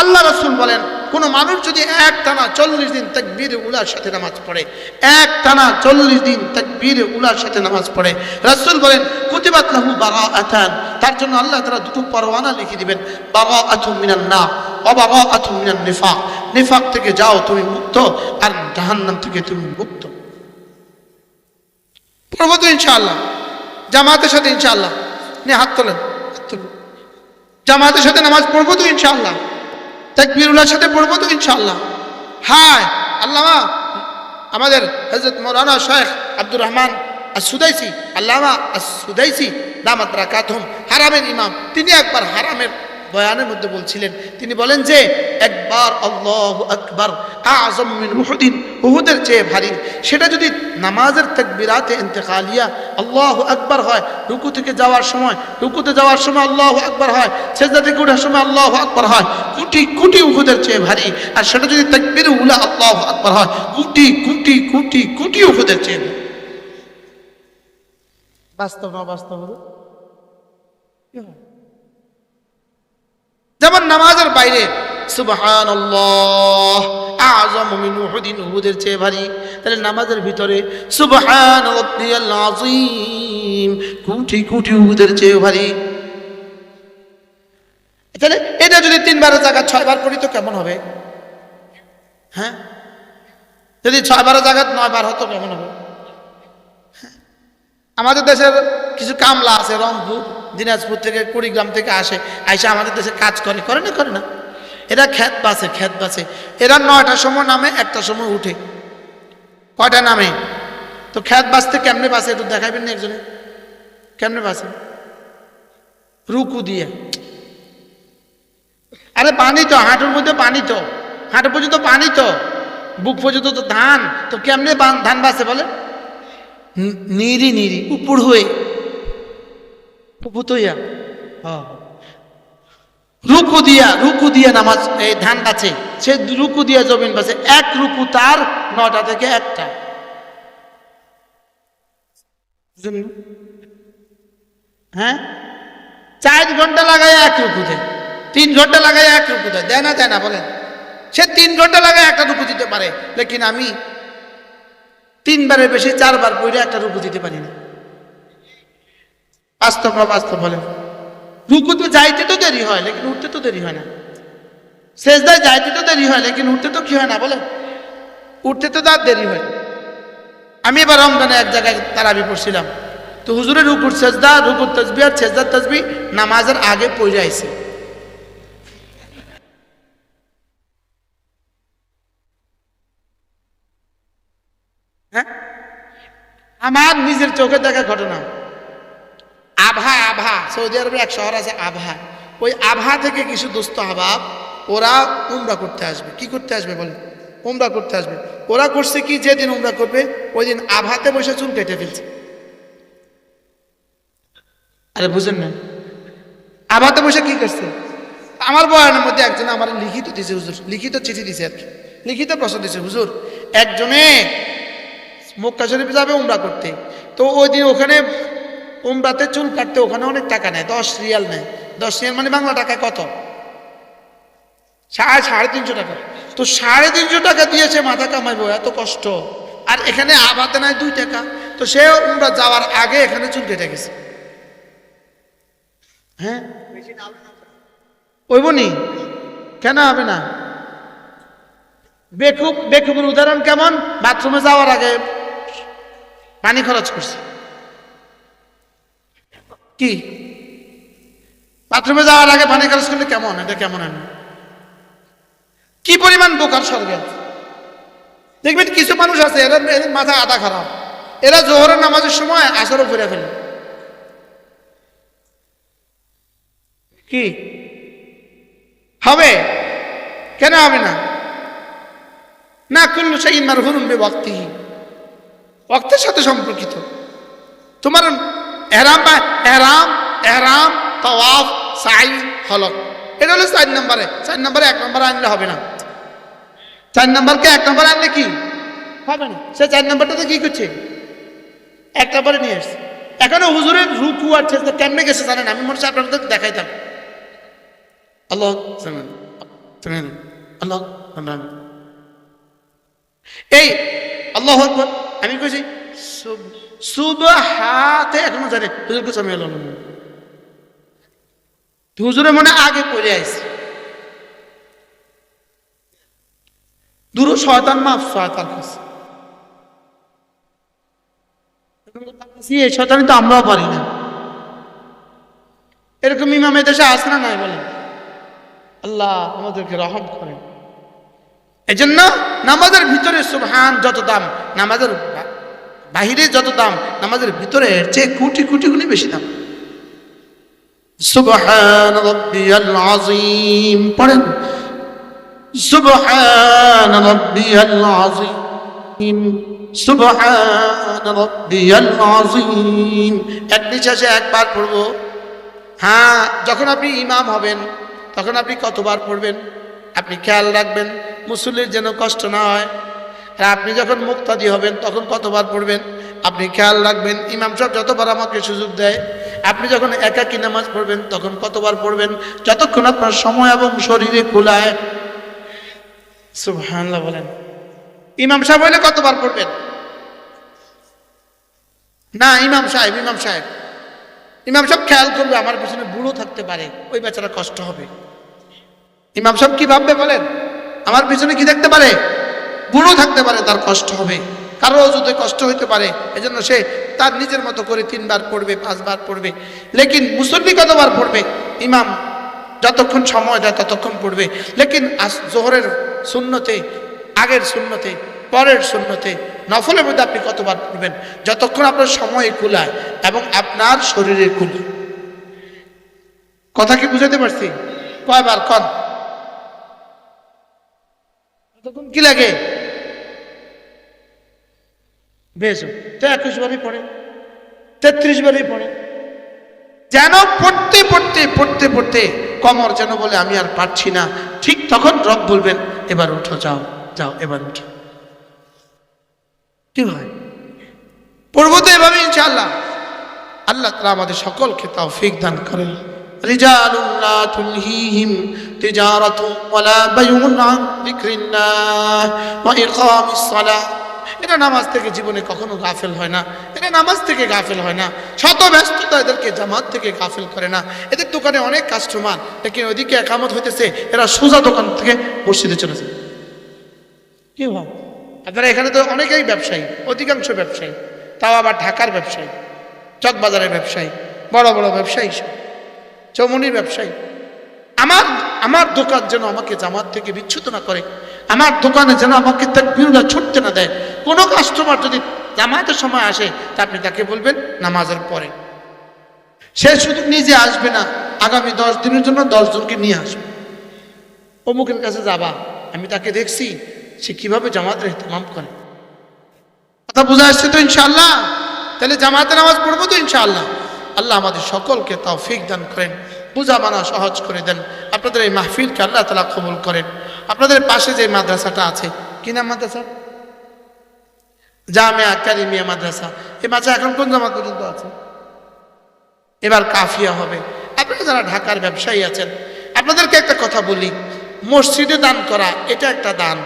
আল্লাহ রসুল বলেন, কোন মানুষ যদি এক টানা চল্লিশ দিন তাকবীর উলার সাথে নামাজ পড়ে, এক টানা চল্লিশ দিন তাকবীর উলার সাথে নামাজ পড়ে, রসুল বলেন, কুতিবাত লাহু বাগা আথান তার জন্য আল্লাহ তারা দুটো পরওয়ানা লিখে দিবেন বাবা আথু মিনান না অবাগা আথু মিনান নিফাক নিফাক থেকে যাও তুমি মুক্ত, আর জাহান্নাম থেকে তুমি মুক্ত। পড়ব ইনশাআল্লাহ, জামাতের সাথে ইনশাআল্লাহ, নিয়ে হাত তুলুন। জামাতের সাথে নামাজ পড়ব তো ইনশাআল্লাহ। তাকবীরুল্লাহর সাথে পড়ব তো ইনশাল্লাহ হায়, আল্লামা, আমাদের হজরত মৌলানা শেখ আব্দুর রহমান সুদাইসি আল্লামা সুদাইসি দামাত রাকাতহম হারামের ইমাম, তিনি একবার হারামের বয়ানের মধ্যে বলছিলেন, তিনি বলেন যে, একবার আল্লাহ আকবার, আজম মিন উহুদিন, উহুদের চেয়ে ভারী সেটা যদি নামাজের তাকবিরাতে ইন্তেকালিয়া আল্লাহ আকবার হয়, রুকু থেকে যাওয়ার সময়, রুকুতে যাওয়ার সময় আল্লাহ আকবার হয়, সেজদা থেকে ওঠার সময় আল্লাহ আকবার হয়, কোটি কোটি উহুদের চেয়ে ভারী আর সেটা যদি তাকবির উলা আল্লাহ আকবর হয়, কোটি কোটি কোটি কোটি উহুদের চেয়ে। বাস্তব না বাস্তব হবে? যেমন নামাজের বাইরে সুবহান আজম মিন উহুদিন, উহুদের চেয়ে তাহলে নামাজের ভিতরে কোটি চেয়ে তাহলে এটা যদি তিনবারের জায়গা ছয়বার করি তো কেমন হবে? হ্যাঁ? যদি ছয়বারের জায়গা নয়বার হতো কেমন হবে? হ্যাঁ? আমাদের দেশের কিছু কামলা আছে, রংপুর। দিনাজপুর থেকে কুড়িগ্রাম থেকে আসে, আইসে আমাদের দেশে কাজ করে করে না করে না। এরা খ্যাত বাসে খ্যাত বাসে। এরা নয়টার সময় নামে, একটা সময় উঠে। কয়টা নামে? তো খ্যাত বাসতে কেমনে বাসে? একটু দেখাবেন না একজনে। কেমনে বাসে? রুকু দিয়ে। আরে পানি তো, হাঁটুর মধ্যে পানি তো। হাঁটু পর্যন্ত পানি তো। বুক পর্যন্ত তো ধান। তো কেমনে ধান বাসে বলে? নিরি নিরি, উপর হয়ে পুতুইয়া। রুকু দিয়া রুকু দিয়া নামাজ, এই ধান বাঁচে সে রুকু দিয়া জমিন বাঁচে এক রুকু তার নটা থেকে একটা। হ্যাঁ? চার ঘণ্টা লাগায় এক রুকু দেয়। তিন ঘণ্টা লাগায় এক রুকু দেয়। দেয় না দেয় না, বলেন। সে তিন ঘণ্টা লাগায় একটা রুকু দিতে পারে। লেকিন আমি তিনবারের বেশি চারবার পড়ে একটা রুকু দিতে পারি না। বাস্তব বাস্তব বলেন রুকুতে যাইতে তো দেরি হয়, লেকিন উঠতে তো দেরি হয় না। শেষদায় যাইতে তো দেরি হয়, লেকিন উঠতে তো কি হয় না বলে? উঠতে তো তার দেরি হয়। আমি এবার রমজানে এক জায়গায় তারাবি পড়ছিলাম। তো হুজুরের রুকুর সেজদা, রুকুর তসবি আর সেজদার তসবি নামাজের আগে পড়ে আইছে। হ্যাঁ? আমার নিজের চোখে দেখা ঘটনা। সৌদি আরবের এক শহর আছে আভা ওই আভা থেকে কিছু দুস্থ আবাব ওরা উমরা করতে আসবে। কি করতে আসবে বলে উমরা করতে আসবে। ওরা করছে কি? যেদিন উমরা করবে, ওই দিন আভাতে বসে চুল কেটে ফেলছে। আরে বুঝেন না। আভাতে বসে কি করছে? আমার বয়ানের মধ্যে একজন আমার লিখিত দিছে, হুজুর। লিখিত চিঠি দিছে আর কি। লিখিত প্রশ্ন দিছে, হুজুর, একজনে মক্কা শরীফে যাবে উমরা করতে। তো ওই দিন ওখানে উমরাতে চুল কাটতে ওখানে অনেক টাকা নেয়, দশ রিয়াল নেয়। দশ রিয়াল মানে বাংলা টাকায় কত? সাড়ে সাড়ে তিনশো টাকা। তো সাড়ে তিনশো টাকা দিয়েছে মাথা কামাইবো এত কষ্ট। আর এখানে আবাতে নাই দুই টাকা। তো সে উমরা যাওয়ার আগে এখানে চুল কেটে গেছে। হ্যাঁ? ওই বনি কেন হবে না? বেকুব বেকুবের উদাহরণ কেমন? বাথরুমে যাওয়ার আগে পানি খরচ করছে। কি? বাথরুমে যাওয়ার আগে পানি খরচ করলে কেমন? এটা কেমন হয় কি পরিমাণ বোকার স্বর্গে দেখবেন কিছু মানুষ আছে এরা এদের মাথা আদা খারাপ। এরা জোহরের নামাজের সময় আসরও ফিরে ফেলে। কি? হবে? কেন হবে না? না, কুল্লু সেই মারহুরুম বে ওয়াক্তিহি ওয়াক্তের সাথে সম্পর্কিত। তোমার এহরাম বা এহরাম এহরাম, তাওয়াফ সাই হলক এটা হলো চার নম্বরে। চার নম্বরে এক নম্বরে আনলে হবে না। চার নম্বরকে এক নম্বরে আনলে কি? হবে না। সে চার নম্বরটাতে কি করছে? এক নম্বরে নিয়ে এসছে এখনও হুজুরের রুকু আর ছেড়ে কেমনে গেছে জানেন? আমি মনে হচ্ছে আপনাদের দেখাইতাম আল্লাহ আল্লাহ এই, আল্লাহ আমি কইছি সুবহাতে, এখনও জানে এলাম হুজুরে মনে আগে পড়ে আইছে দূর শয়তান মাফ, শয়তান তো আমরাও পারি না। এরকম ইমাম দেশে আসে না নাই বলেন? আল্লাহ আমাদেরকে রহম করেন। এজন্য নামাজের ভিতরে সুবহান যত দাম, নামাজের বাহিরে যত দাম, নামাজের ভিতরে চেয়ে কোটি কোটি গুণে বেশি দাম। পড়েন। একবার পড়ব। হ্যাঁ যখন আপনি ইমাম হবেন, তখন আপনি কতবার পড়বেন? আপনি খেয়াল রাখবেন, মুসল্লির যেন কষ্ট না হয়। আপনি যখন মুক্তাদি হবেন, তখন কতবার পড়বেন? আপনি খেয়াল রাখবেন, ইমাম সাহেব যতবার আমাকে সুযোগ দেয়, আপনি যখন একাকী নামাজ পড়বেন, তখন কতবার পড়বেন? যতক্ষণ আপনার সময় এবং শরীরে কুলায়। সুবহানাল্লাহ বলেন। ইমাম সাহেব হইলে কতবার পড়বেন? না, ইমাম সাহেব ইমাম সাহেব। ইমাম সাহেব খেয়াল করবে, আমার পিছনে বুড়ো থাকতে পারে, ওই বেচারা কষ্ট হবে। ইমাম সাহেব কি ভাববে বলেন? আমার পিছনে কি দেখতে পারে? বুড়ো থাকতে পারে, তার কষ্ট হবে। কারও অজুতে কষ্ট হইতে পারে, এজন্য সে তার নিজের মতো করে তিনবার পড়বে, পাঁচবার পড়বে। লেকিন মুসল্লি কতবার পড়বে? ইমাম যতক্ষণ সময় দেয় ততক্ষণ পড়বে। লেকিন জোহরের শূন্যতে আগের শূন্যতে পরের শূন্যতে নফলের মধ্যে আপনি কতবার পড়বেন? যতক্ষণ আপনার সময় কুলায় এবং আপনার শরীরে কুলায়। কথা কি বুঝাতে পারছি? কয়বার? কন। কি লাগে? বেশ তো একুশ বারই পড়ে তেত্রিশ বারই পড়ে যেন পড়তে পড়তে পড়তে পড়তে কমর যেন বলে আমি আর পারছি না ঠিক তখন রব বলবেন এবার উঠো যাও যাও এবার উঠো কি হয় পড়বো তো এভাবে ইনশাআল্লাহ আল্লাহ তালা আমাদের সকলকে তাও ফিক দান করেন رجال لا تلهيهم تجارة ولا بيع عن ذكر الله وإقام الصلاة এটা নামাজ থেকে জীবনে কখনো গাফেল হয় না, এটা নামাজ থেকে গাফেল হয় না, শত ব্যস্ততা এদেরকে জামাত থেকে গাফেল করে না। এদের দোকানে অনেক কাস্টমার লেকিন ওইদিকে একামত হইতেছে, এরা সোজা দোকান থেকে মসজিদে চলেছে কি ভাব? আপনারা এখানে তো অনেকেই ব্যবসায়ী, অধিকাংশ ব্যবসায়ী, তাও আবার ঢাকার ব্যবসায়ী, চকবাজারের ব্যবসায়ী, বড় বড় ব্যবসায়ী চৌমনির ব্যবসায়ী। আমার আমার দোকান যেন আমাকে জামাত থেকে বিচ্ছুত না করে, আমার দোকানে যেন আমাকে তাকবীরুল্লাহ ছুটতে না দেয় কোনো কাস্টমার যদি জামাতের সময় আসে, তা আপনি তাকে বলবেন নামাজের পরে। সে শুধু নিজে আসবে না, আগামী দশ দিনের জন্য দশজনকে নিয়ে আসবে। অমুকের কাছে যাবা, আমি তাকে দেখছি, সে কীভাবে জামাতের ইহতেমাম করে। কথা বোঝা আসছে তো ইনশাআল্লাহ? তাহলে জামাতে নামাজ পড়ব তো ইনশাআল্লাহ। আল্লাহ আমাদের সকলকে তাও ফিক দান করেন পূজা মানা সহজ করে দেন। আপনাদের এই মাহফিলকে আল্লাহ তালা কবুল করেন। আপনাদের পাশে যে মাদ্রাসাটা আছে, কি নাম মাদ্রাসা জামিয়া কারিমিয়া মাদ্রাসা। এই মাদ্রাসা এখন কোন জামা পর্যন্ত আছে? এবার কাফিয়া হবে। আপনারা যারা ঢাকার ব্যবসায়ী আছেন, আপনাদেরকে একটা কথা বলি। মসজিদে দান করা, এটা একটা দান।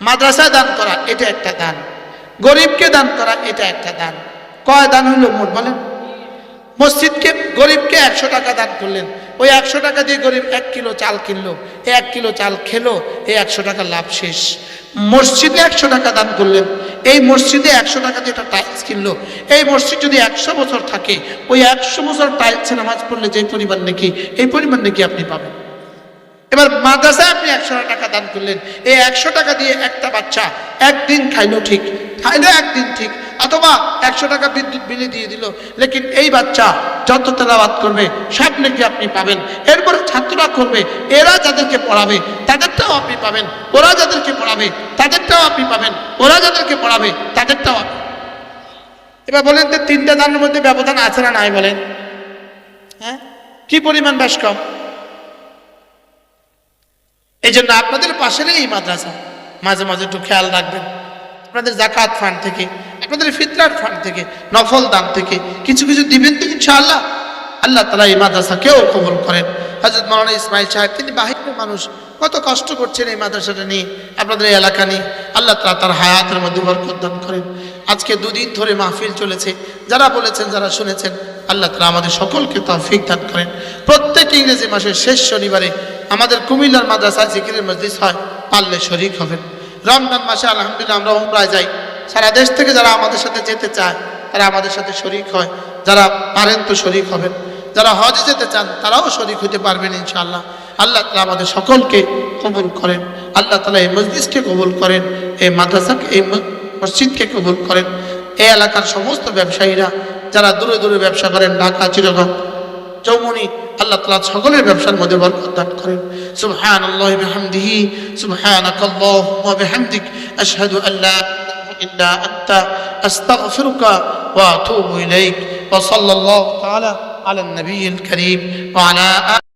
মাদ্রাসায় দান করা, এটা একটা দান। গরিবকে দান করা, এটা একটা দান। কয় দান হইল মোট বলেন? মসজিদকে, গরিবকে একশো টাকা দান করলেন। ওই একশো টাকা দিয়ে গরিব এক কিলো চাল কিনলো এক কিলো চাল খেলো এই একশো টাকা লাভ শেষ। মসজিদে একশো টাকা দান করলেন। এই মসজিদে একশো টাকা দিয়ে একটা টাইলস কিনলো। এই মসজিদ যদি একশো বছর থাকে, ওই একশো বছর টাইলসে নামাজ পড়লে যে পরিমাণ নাকি, এই পরিমাণ নাকি আপনি পাবেন। এবার মাদ্রাসায় আপনি একশো টাকা দান করলেন। এই একশো টাকা দিয়ে একটা বাচ্চা একদিন খাইলো ঠিক, খাইলো একদিন ঠিক, অথবা একশো টাকা বিদ্যুৎ বিলে দিয়ে দিল। লেকিন এই বাচ্চা যত তেলাবাদ করবে, সব নাকি আপনি পাবেন। এরপরে ছাত্ররা করবে, এরা যাদেরকে পড়াবে, তাদেরটাও আপনি পাবেন। ওরা যাদেরকে পড়াবে, তাদেরটাও আপনি পাবেন। ওরা যাদেরকে পড়াবে, তাদেরটাও আপনি এবার বলেন তো তিনটা দানের মধ্যে ব্যবধান আছে না নাই বলেন? হ্যাঁ? কি পরিমাণ বেশ কম এই জন্য আপনাদের পাশের এই মাদ্রাসা। মাঝে মাঝে একটু খেয়াল রাখবেন। আপনাদের জাকাত ফান্ড থেকে, আপনাদের ফিতরার ফান্ড থেকে, নফল দান থেকে, কিছু কিছু দিবেন তো ইনশাআল্লাহ। আল্লাহ তালা এই মাদ্রাসাকেও কবল করেন। হজরত মৌলানা ইসমাইল সাহেব, তিনি বাহিরের মানুষ, কত কষ্ট করছেন এই মাদ্রাসাটা নিয়ে, আপনাদের এই এলাকা নিয়ে। আল্লাহ তালা তার হায়াতের মধ্যে বরকত দান করেন। আজকে দুদিন ধরে মাহফিল চলেছে। যারা বলেছেন, যারা শুনেছেন, আল্লাহ তালা আমাদের সকলকে তৌফিক দান করেন। প্রত্যেক ইংরেজি মাসের শেষ শনিবারে আমাদের কুমিল্লার মাদ্রাসায় জিকিরের মসজিদ হয়, পারলে শরিক হবেন। রমজান মাসে আলহামদুলিল্লাহ আমরা উমরায় যাই। সারা দেশ থেকে যারা আমাদের সাথে যেতে চায়, তারা আমাদের সাথে শরিক হয়। যারা পারেন তো শরিক হবেন। যারা হজে যেতে চান, তারাও শরিক হতে পারবেন ইনশাআল্লাহ। আল্লাহ তালা আমাদের সকলকে কবুল করেন। আল্লাহ তালা এই মসজিদকে কবুল করেন, এই মাদ্রাসাকে, এই মসজিদকে কবুল করেন। এই এলাকার সমস্ত ব্যবসায়ীরা, যারা দূরে দূরে ব্যবসা করেন, ঢাকা, চিরগঞ্জ চৌমনি আল্লাহ তালা সকলের ব্যবসার মধ্যে বরকত দান করেন সুবহান আল্লাহ বিহামদিহি সুবহানাক আল্লাহুম্মা বিহামদিক আশহাদু আন লা ইলাহা ইল্লা আনতা আস্তাগফিরুকা ওয়া আতুবু ইলাইক ওয়া সাল্লাল্লাহু তাআলা আলা নবিয়িল কারীম ওয়া আলা